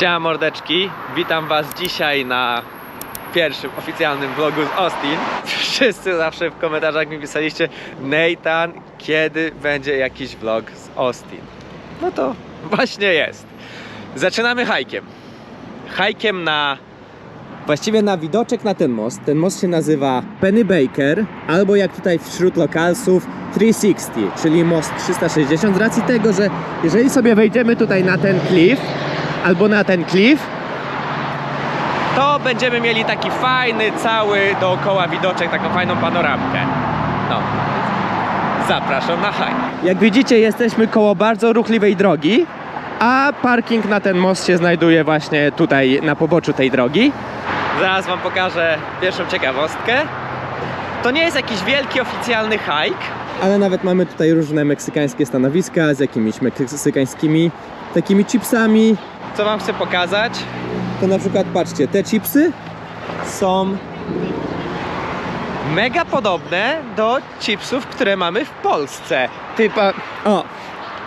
Siema mordeczki, witam was dzisiaj na pierwszym oficjalnym vlogu z Austin. Wszyscy zawsze w komentarzach mi pisaliście Nathan, kiedy będzie jakiś vlog z Austin? No to właśnie jest. Zaczynamy hajkiem. Hajkiem na Właściwie na widoczek na ten most. Ten most się nazywa Penny Baker, albo jak tutaj wśród lokalsów 360, czyli most 360 z racji tego, że jeżeli sobie wejdziemy tutaj na ten cliff, albo na ten cliff, to będziemy mieli taki fajny, cały dookoła widoczek, taką fajną panoramkę. No, zapraszam na hajk. jak widzicie jesteśmy koło bardzo ruchliwej drogi, a parking na ten most się znajduje właśnie tutaj na poboczu tej drogi. Zaraz wam pokażę pierwszą ciekawostkę. To nie jest jakiś wielki oficjalny hike, Ale nawet mamy tutaj różne meksykańskie stanowiska z jakimiś meksykańskimi takimi chipsami. Co wam chcę pokazać. To na przykład patrzcie, te chipsy są Mega podobne do chipsów, które mamy w Polsce. typa... O,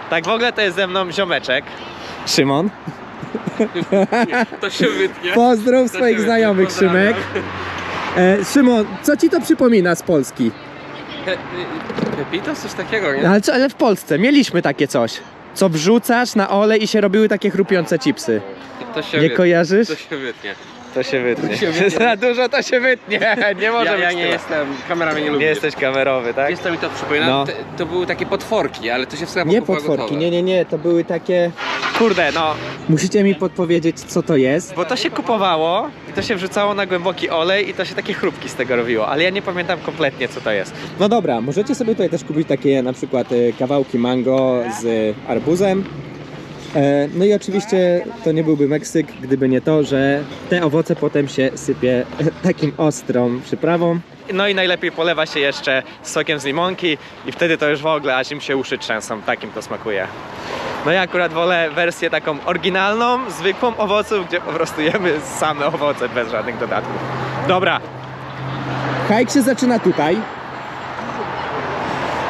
Tak w ogóle to jest ze mną ziomeczek. Szymon. To się wytnie. Pozdrów swoich znajomych, Szymek. E, Szymon, co ci to przypomina z Polski? Pepitos? Coś takiego, nie? ale, co, ale w Polsce mieliśmy takie coś. Co wrzucasz na olej i się robiły takie chrupiące chipsy. To się Nie kojarzysz? To się wytnie. To się wytnie. To się wytnie. Za dużo to się wytnie. Nie może Ja, być ja nie tyle. jestem, kamera mnie nie lubi. Nie jesteś kamerowy, tak? Wiesz co mi to przypomina? No. To, to były takie potworki, ale to się w sklepach Nie potworki, gotowe. nie, nie, nie, to były takie... Kurde, no, Musicie mi podpowiedzieć, co to jest. bo to się kupowało i to się wrzucało na głęboki olej i to się takie chrupki z tego robiło, ale ja nie pamiętam kompletnie co to jest. No dobra, możecie sobie tutaj też kupić takie na przykład e, kawałki mango z arbuzem. E, No i oczywiście to nie byłby Meksyk, gdyby nie to, że te owoce potem się sypie takim ostrą przyprawą. No i najlepiej polewa się jeszcze sokiem z limonki i wtedy to już w ogóle aż im się uszy trzęsą, takim to smakuje. No ja akurat wolę wersję taką oryginalną, zwykłą owoców, gdzie po prostu jemy same owoce bez żadnych dodatków. Dobra, Hike się zaczyna tutaj.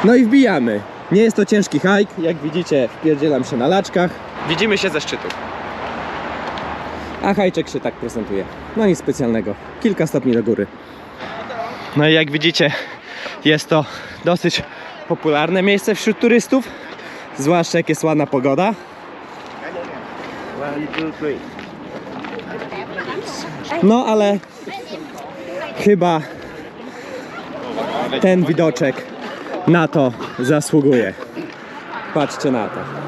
No i wbijamy. Nie jest to ciężki hike, jak widzicie wpierdzielam się na laczkach, widzimy się ze szczytu. a hajczek się tak prezentuje. No nic specjalnego, kilka stopni do góry. No i jak widzicie, jest to dosyć popularne miejsce wśród turystów, Zwłaszcza jak jest ładna pogoda. No ale chyba ten widoczek na to zasługuje. Patrzcie na to.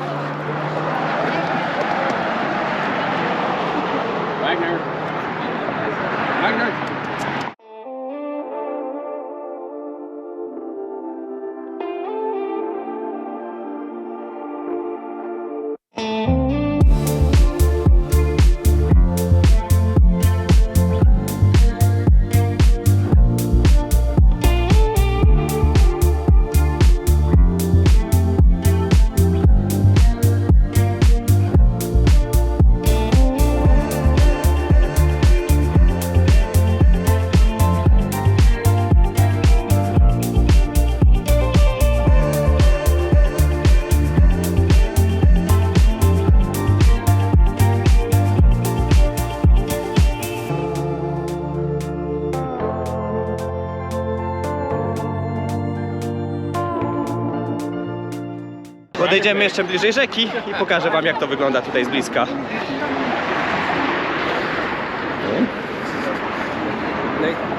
Podejdziemy jeszcze bliżej rzeki i pokażę wam jak to wygląda tutaj z bliska.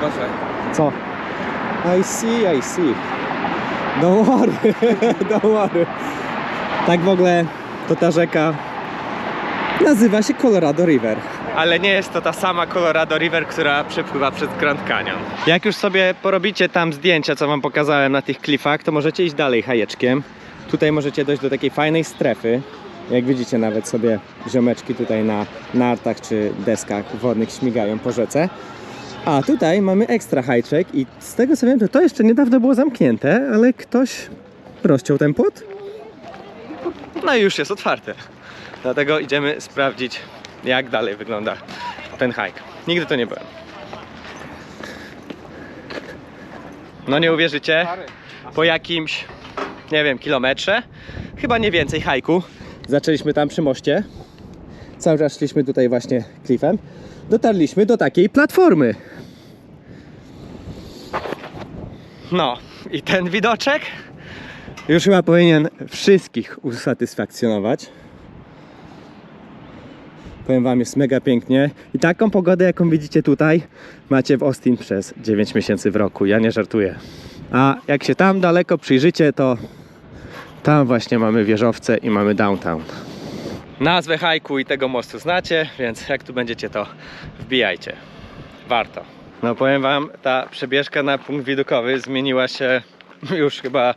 No. Co? I see, I see. Don't worry, don't worry. Tak w ogóle to ta rzeka nazywa się Colorado River. Ale nie jest to ta sama Colorado River, która przepływa przez Grand Canyon. Jak już sobie porobicie tam zdjęcia, co wam pokazałem na tych klifach, to możecie iść dalej hajeczkiem. Tutaj możecie dojść do takiej fajnej strefy. Jak widzicie, nawet sobie ziomeczki tutaj na nartach czy deskach wodnych śmigają po rzece. A tutaj mamy ekstra hajczek i z tego co wiem, to to jeszcze niedawno było zamknięte, ale ktoś rozciął ten płot. No i już jest otwarte. Dlatego idziemy sprawdzić, jak dalej wygląda ten hike. Nigdy to nie byłem. No nie uwierzycie, po jakimś, nie wiem, kilometrze, chyba nie więcej hajku, Zaczęliśmy tam przy moście. cały czas szliśmy tutaj właśnie klifem, dotarliśmy do takiej platformy. No i ten widoczek? Już chyba powinien wszystkich usatysfakcjonować. Powiem Wam, jest mega pięknie. I taką pogodę, jaką widzicie tutaj, macie w Austin przez 9 miesięcy w roku. Ja nie żartuję. A jak się tam daleko przyjrzycie, to tam właśnie mamy wieżowce i mamy downtown. Nazwę hajku i tego mostu znacie, więc jak tu będziecie, to wbijajcie. Warto. No powiem wam, ta przebieżka na punkt widokowy zmieniła się już chyba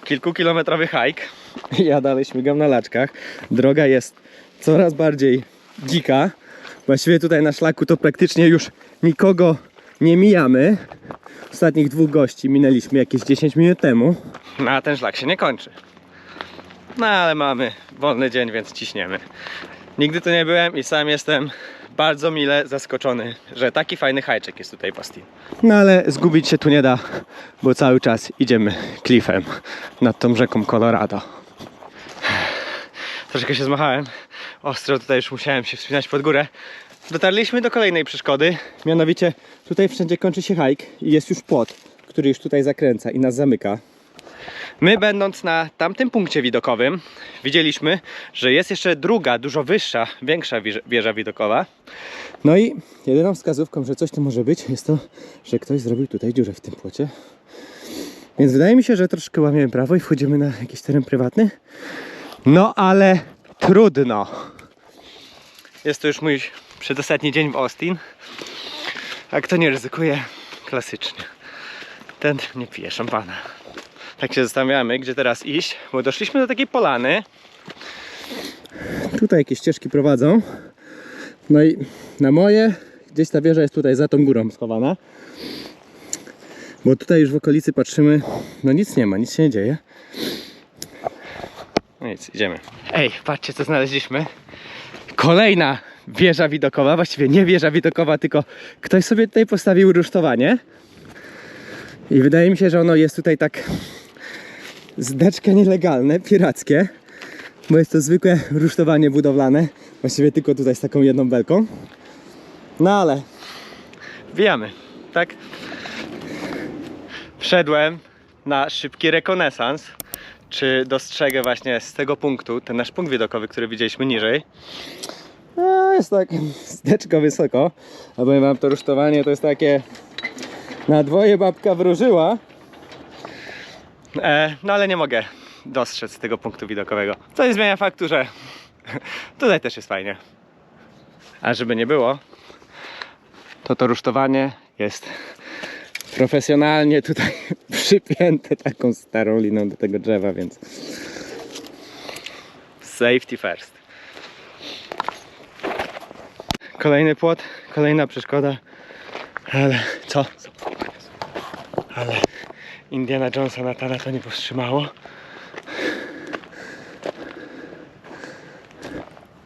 w kilkukilometrowy hajk. Ja dalej śmigam na laczkach. Droga jest coraz bardziej dzika. Właściwie tutaj na szlaku to praktycznie już nikogo nie mijamy. Ostatnich dwóch gości minęliśmy jakieś 10 minut temu. No a ten szlak się nie kończy. No ale mamy wolny dzień, więc ciśniemy. Nigdy tu nie byłem i sam jestem bardzo mile zaskoczony, że taki fajny hajczek jest tutaj w Austin. No ale zgubić się tu nie da, bo cały czas idziemy klifem nad tą rzeką Colorado. Troszkę się zmachałem. Ostro tutaj już musiałem się wspinać pod górę. Dotarliśmy do kolejnej przeszkody. Mianowicie tutaj wszędzie kończy się hike i jest już płot, który już tutaj zakręca i nas zamyka. My będąc na tamtym punkcie widokowym widzieliśmy, że jest jeszcze druga, dużo wyższa, większa wieża- widokowa. No i jedyną wskazówką, że coś tu może być, jest to, że ktoś zrobił tutaj dziurę w tym płocie. Więc wydaje mi się, że troszkę łamiemy prawo i wchodzimy na jakiś teren prywatny. No ale trudno. Jest to już mój przedostatni dzień w Austin. A kto nie ryzykuje? Klasycznie. Ten nie pije szampana. Tak się zastanawiamy, gdzie teraz iść, bo doszliśmy do takiej polany. Tutaj jakieś ścieżki prowadzą. No i na moje, gdzieś ta wieża jest tutaj za tą górą schowana. Bo tutaj już w okolicy patrzymy, no nic nie ma, nic się nie dzieje. No nic, idziemy. Ej, patrzcie co znaleźliśmy. Kolejna wieża widokowa, właściwie nie wieża widokowa, tylko Ktoś sobie tutaj postawił rusztowanie i wydaje mi się, że ono jest tutaj tak zdeczka nielegalne, pirackie, bo jest to zwykłe rusztowanie budowlane, właściwie tylko tutaj z taką jedną belką. No ale wbijamy, tak? Wszedłem na szybki rekonesans, czy dostrzegę właśnie z tego punktu, ten nasz punkt widokowy, który widzieliśmy niżej. no, jest tak zdeczko wysoko, a powiem wam, to rusztowanie to jest takie na dwoje babka wróżyła. E, no ale nie mogę dostrzec tego punktu widokowego. Co nie zmienia faktu, że tutaj też jest fajnie. A żeby nie było, to to rusztowanie jest profesjonalnie tutaj przypięte taką starą liną do tego drzewa, więc safety first. Kolejny płot, kolejna przeszkoda, ale co? Ale Indiana Jonesa Natana to nie powstrzymało.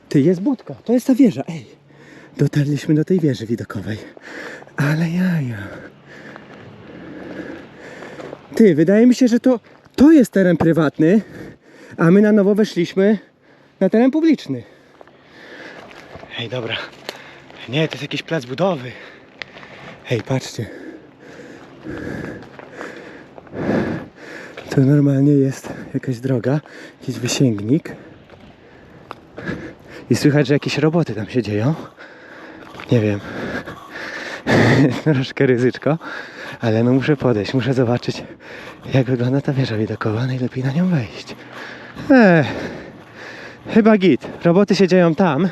Ty, jest budka, to jest ta wieża, ej. Dotarliśmy do tej wieży widokowej. Ale jaja. Ty, wydaje mi się, że to, to jest teren prywatny, a my na nowo weszliśmy na teren publiczny. Ej, dobra. Nie, to jest jakiś plac budowy. Hej, patrzcie. To normalnie jest jakaś droga, jakiś wysięgnik. I słychać, że jakieś roboty tam się dzieją. Nie wiem. Troszkę ryzyczko, ale no muszę podejść, muszę zobaczyć, jak wygląda ta wieża widokowa. Najlepiej na nią wejść. Chyba git. Roboty się dzieją tam.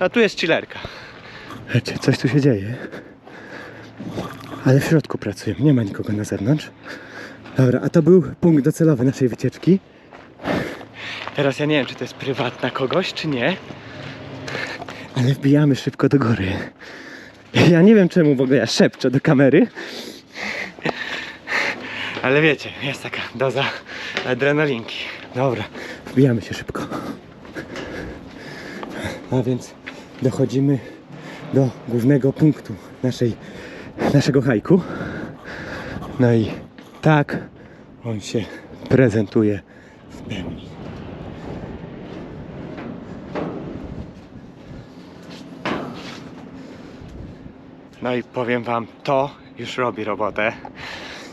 A tu jest chillerka. Wiecie, coś tu się dzieje. Ale w środku pracuję, nie ma nikogo na zewnątrz. Dobra, a to był punkt docelowy naszej wycieczki. Teraz ja nie wiem, czy to jest prywatna kogoś, czy nie. Ale wbijamy szybko do góry. Ja nie wiem czemu w ogóle ja szepczę do kamery. Ale wiecie, jest taka doza adrenalinki. Dobra, wbijamy się szybko. A więc dochodzimy do głównego punktu naszej, naszego hajku. No i tak on się prezentuje w pełni. No i powiem Wam, to już robi robotę.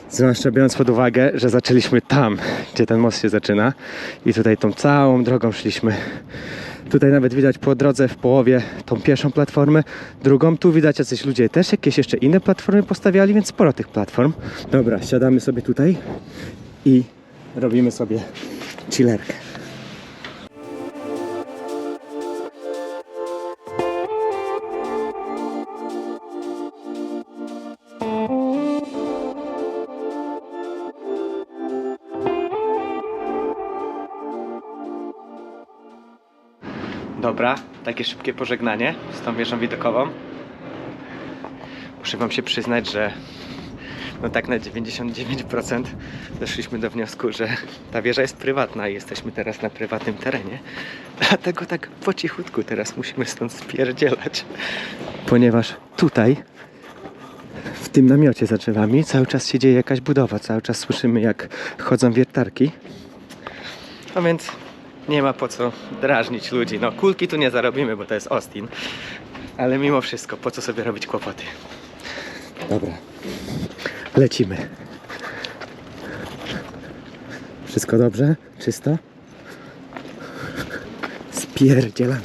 Zwłaszcza biorąc pod uwagę, że zaczęliśmy tam, gdzie ten most się zaczyna i tutaj tą całą drogą szliśmy Tutaj nawet widać po drodze w połowie tą pierwszą platformę, drugą. Tu widać jacyś ludzie też jakieś jeszcze inne platformy postawiali, więc sporo tych platform. Dobra, siadamy sobie tutaj i robimy sobie chillerkę. Dobra, takie szybkie pożegnanie z tą wieżą widokową. Muszę wam się przyznać, że no tak na 99% doszliśmy do wniosku, że ta wieża jest prywatna i jesteśmy teraz na prywatnym terenie. Dlatego tak po cichutku teraz musimy stąd spierdzielać. Ponieważ tutaj w tym namiocie za drzewami cały czas się dzieje jakaś budowa, cały czas słyszymy jak chodzą wiertarki. No więc nie ma po co drażnić ludzi. No kulki tu nie zarobimy, bo to jest Austin. Ale mimo wszystko, po co sobie robić kłopoty? Dobra. Lecimy. Wszystko dobrze? Czysto? Spierdzielamy.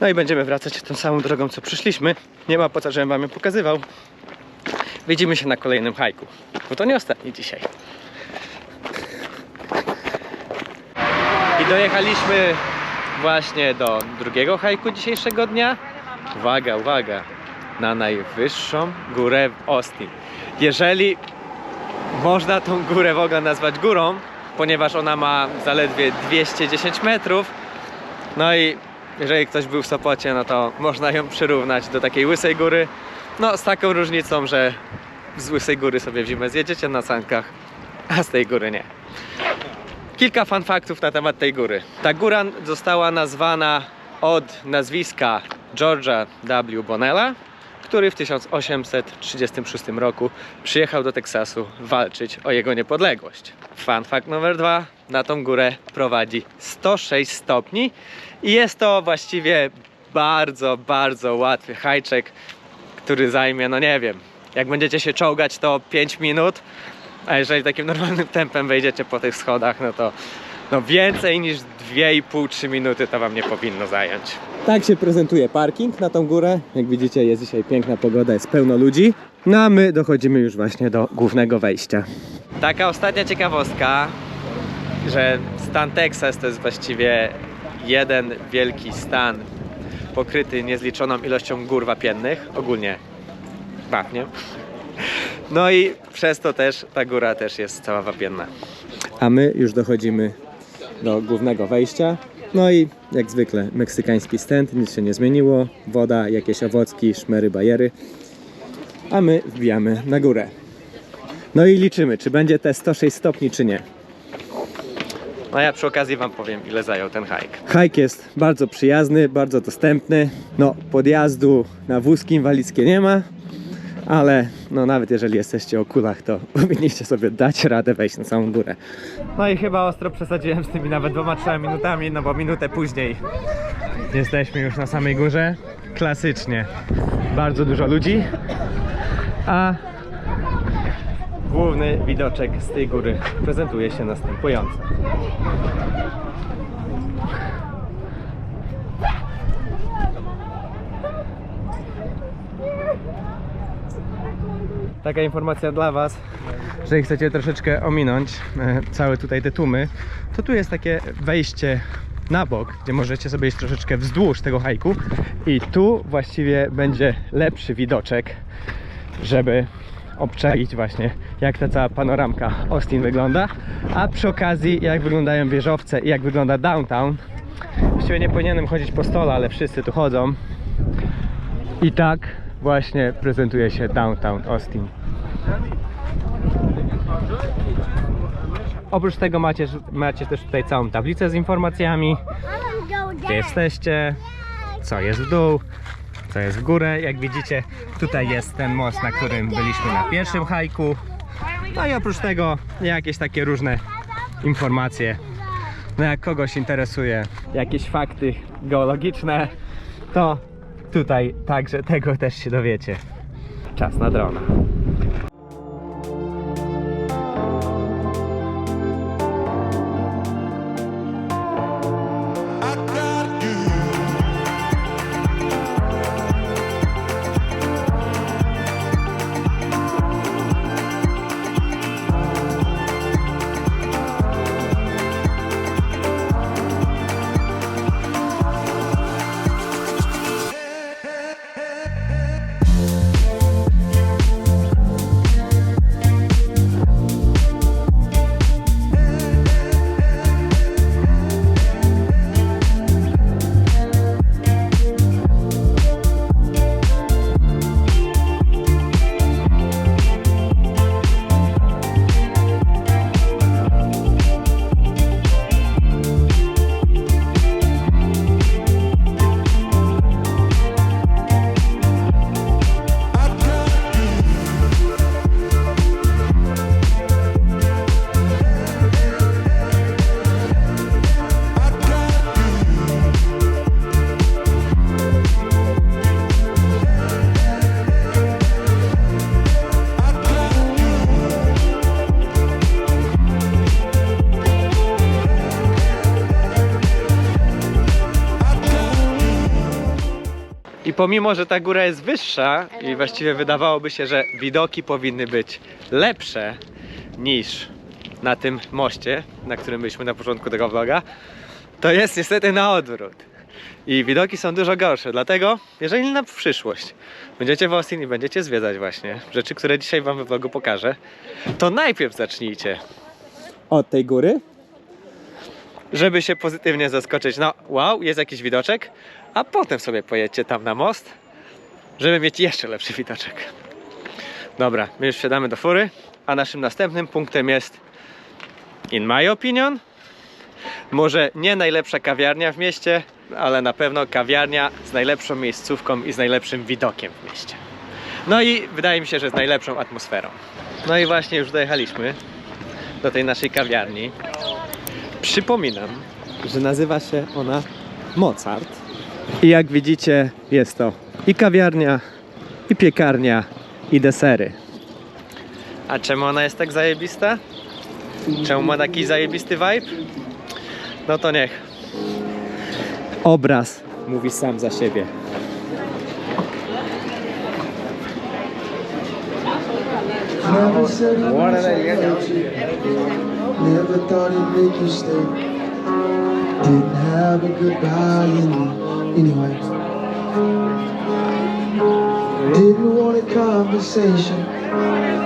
No i będziemy wracać tą samą drogą, co przyszliśmy. Nie ma po co, żebym wam ją pokazywał. Widzimy się na kolejnym hajku. Bo to nie ostatni dzisiaj. I dojechaliśmy właśnie do drugiego hajku dzisiejszego dnia. Uwaga, uwaga. Na najwyższą górę w Austin. Jeżeli można tą górę w ogóle nazwać górą, ponieważ ona ma zaledwie 210 metrów. No i jeżeli ktoś był w Sopocie, no to można ją przyrównać do takiej łysej góry. No z taką różnicą, że z łysej góry sobie w zimę zjedziecie na sankach, a z tej góry nie. Kilka fun faktów na temat tej góry. Ta góra została nazwana od nazwiska George'a W. Bonnella, który w 1836 roku przyjechał do Teksasu walczyć o jego niepodległość. Fun fact numer dwa. Na tą górę prowadzi 106 stopni i jest to właściwie bardzo, bardzo łatwy hajczek, który zajmie, no nie wiem, jak będziecie się czołgać to 5 minut, a jeżeli takim normalnym tempem wejdziecie po tych schodach, no to no więcej niż 2,5-3 minuty to wam nie powinno zająć. Tak się prezentuje parking na tą górę. Jak widzicie jest dzisiaj piękna pogoda, jest pełno ludzi. No a my dochodzimy już właśnie do głównego wejścia. Taka ostatnia ciekawostka, że stan Teksas to jest właściwie jeden wielki stan pokryty niezliczoną ilością gór wapiennych, ogólnie wapniem. No i przez to też ta góra też jest cała wapienna. A my już dochodzimy do głównego wejścia. No i jak zwykle meksykański stent, nic się nie zmieniło. Woda, jakieś owocki, szmery, bajery. A my wbijamy na górę. No i liczymy, czy będzie te 106 stopni, czy nie. No ja przy okazji wam powiem, ile zajął ten hike. Hike jest bardzo przyjazny, bardzo dostępny. No, podjazdu na wózki inwalidzkie nie ma, ale no nawet jeżeli jesteście o kulach, to powinniście sobie dać radę wejść na samą górę. No i chyba ostro przesadziłem z tymi nawet dwoma, trzema minutami, no bo minutę później jesteśmy już na samej górze. Klasycznie. Bardzo dużo ludzi, a główny widoczek z tej góry prezentuje się następująco. Taka informacja dla Was, jeżeli chcecie troszeczkę ominąć e, całe tutaj te tłumy, to tu jest takie wejście na bok, gdzie możecie sobie iść troszeczkę wzdłuż tego hajku i tu właściwie będzie lepszy widoczek, żeby obczaić właśnie jak ta cała panoramka Austin wygląda, a przy okazji jak wyglądają wieżowce i jak wygląda downtown. Właściwie nie powinienem chodzić po stole, ale wszyscy tu chodzą. I tak właśnie prezentuje się downtown Austin. Oprócz tego macie, macie też tutaj całą tablicę z informacjami, gdzie jesteście, co jest w dół, co jest w górę. Jak widzicie, tutaj jest ten most, na którym byliśmy na pierwszym hajku. No i oprócz tego jakieś takie różne informacje No jak kogoś interesuje jakieś fakty geologiczne, to tutaj także tego też się dowiecie. Czas na drona. Pomimo, że ta góra jest wyższa i właściwie wydawałoby się, że widoki powinny być lepsze niż na tym moście, na którym byliśmy na początku tego vloga, to jest niestety na odwrót. I widoki są dużo gorsze, dlatego jeżeli na przyszłość będziecie w Austin i będziecie zwiedzać właśnie rzeczy, które dzisiaj wam we vlogu pokażę, to najpierw zacznijcie od tej góry, żeby się pozytywnie zaskoczyć. No, wow, jest jakiś widoczek, a potem sobie pojedźcie tam na most, żeby mieć jeszcze lepszy widoczek. Dobra, my już wsiadamy do fury, a naszym następnym punktem jest, in my opinion, może nie najlepsza kawiarnia w mieście, ale na pewno kawiarnia z najlepszą miejscówką i z najlepszym widokiem w mieście. No i wydaje mi się, że z najlepszą atmosferą. No i właśnie już dojechaliśmy do tej naszej kawiarni. Przypominam, że nazywa się ona Mozart. I jak widzicie, jest to i kawiarnia, i piekarnia, i desery. A czemu ona jest tak zajebista? Czemu ma taki zajebisty vibe? No to niech. Obraz mówi sam za siebie. What are they. Never thought it'd make you stay. Didn't have a goodbye in me anyway. Didn't want a conversation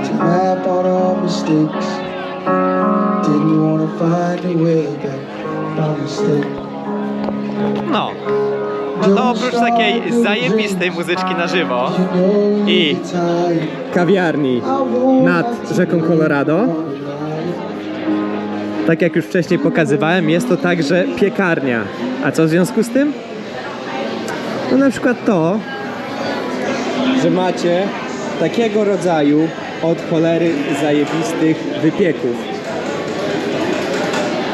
to map out our mistakes. Didn't want to find a way back by mistake. No, no to oprócz takiej zajebistej muzyczki na żywo i kawiarni nad rzeką Colorado, tak jak już wcześniej pokazywałem, jest to także piekarnia. A co w związku z tym? No na przykład to, że macie takiego rodzaju od cholery zajebistych wypieków.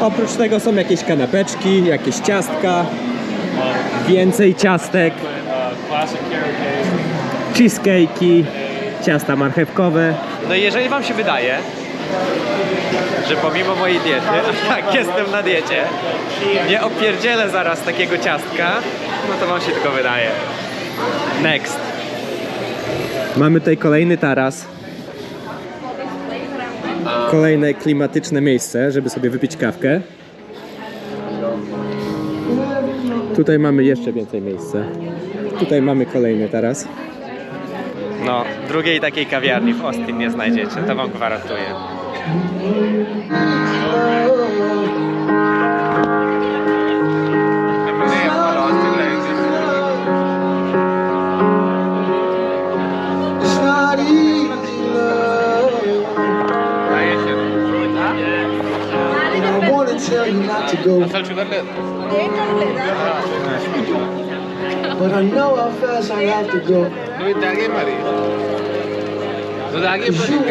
Oprócz tego są jakieś kanapeczki, jakieś ciastka, więcej ciastek, cheesecake'i, ciasta marchewkowe. No i jeżeli wam się wydaje, że pomimo mojej diety, a tak jestem na diecie, nie opierdzielę zaraz takiego ciastka, no to wam się tylko wydaje. Next. Mamy tutaj kolejny taras. Kolejne klimatyczne miejsce, żeby sobie wypić kawkę. Tutaj mamy jeszcze więcej miejsca. Tutaj mamy kolejny taras. No, drugiej takiej kawiarni w Austin nie znajdziecie, to wam gwarantuję. I wanna tell you not to go, but I know how fast I have to go.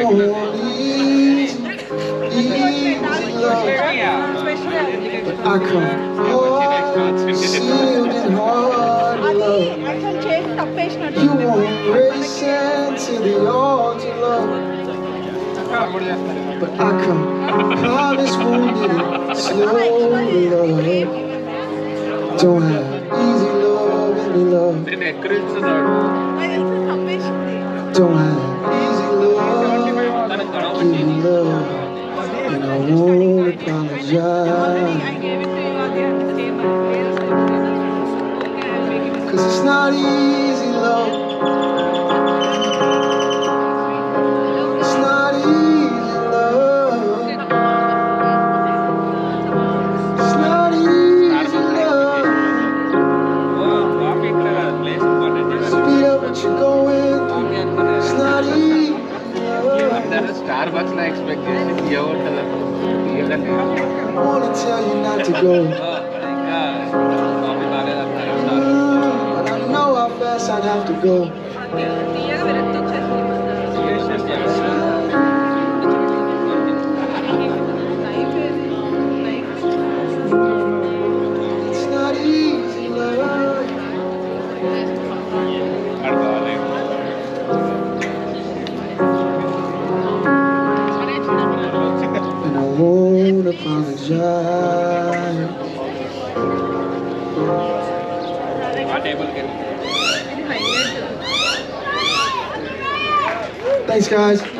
Want I come hard, sealed in hard love. You won't race until the odds are low. But I come promise wounded, slowly love. Don't have easy love, any love. Don't have I'd have to go. And I won't apologize. Thanks, guys.